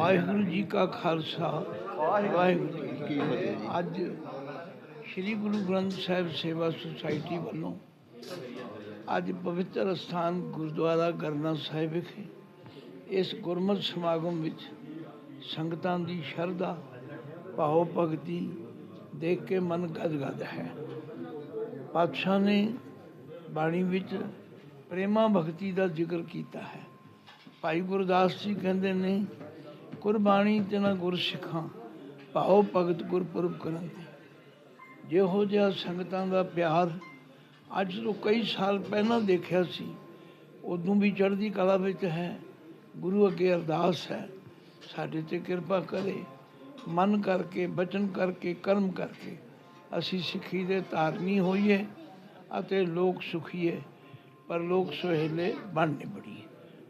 ਵਾਹਿਗੁਰੂ ਜੀ ਕਾ ਖਾਲਸਾ। ਵਾਹਿਗੁਰੂ ਜੀ ਕੀ ਫਤਿਹ। ਅੱਜ ਸ੍ਰੀ ਗੁਰੂ ਗ੍ਰੰਥ ਸਾਹਿਬ ਸੇਵਾ ਸੁਸਾਇਟੀ ਵੱਲੋਂ ਅੱਜ ਪਵਿੱਤਰ ਸਥਾਨ ਗੁਰਦੁਆਰਾ ਗਰਨਾ ਸਾਹਿਬ ਵਿਖੇ ਇਸ ਗੁਰਮਤਿ ਸਮਾਗਮ ਵਿੱਚ ਸੰਗਤਾਂ ਦੀ ਸ਼ਰਧਾ, ਭਾਵ ਭਗਤੀ ਦੇਖ ਕੇ ਮਨ ਗਦਗਦ ਹੈ। ਪਾਤਸ਼ਾਹ ਨੇ ਬਾਣੀ ਵਿੱਚ ਪ੍ਰੇਮਾ ਭਗਤੀ ਦਾ ਜ਼ਿਕਰ ਕੀਤਾ ਹੈ। ਭਾਈ ਗੁਰਦਾਸ ਜੀ ਕਹਿੰਦੇ ਨੇ ਕੁਰਬਾਨੀ ਤੇ ਨਾ ਗੁਰ ਸਿੱਖਾਂ ਭਾਉ ਭਗਤ ਗੁਰਪੁਰਬ ਕਰਨ ਤੇ। ਜਿਹੋ ਜਿਹਾ ਸੰਗਤਾਂ ਦਾ ਪਿਆਰ ਅੱਜ ਤੋਂ ਕਈ ਸਾਲ ਪਹਿਲਾਂ ਦੇਖਿਆ ਸੀ, ਉਦੋਂ ਵੀ ਚੜ੍ਹਦੀ ਕਲਾ ਵਿੱਚ ਹੈ। ਗੁਰੂ ਅੱਗੇ ਅਰਦਾਸ ਹੈ, ਸਾਡੇ ਤੇ ਕਿਰਪਾ ਕਰੇ। ਮਨ ਕਰਕੇ, ਬਚਨ ਕਰਕੇ, ਕਰਮ ਕਰਕੇ ਅਸੀਂ ਸਿੱਖੀ ਦੇ ਧਾਰਨੀ ਹੋਈਏ ਅਤੇ ਲੋਕ ਸੁਖੀਏ, ਪਰ ਲੋਕ ਸੁਹੇਲੇ ਬਣਨੇ ਬੜੀ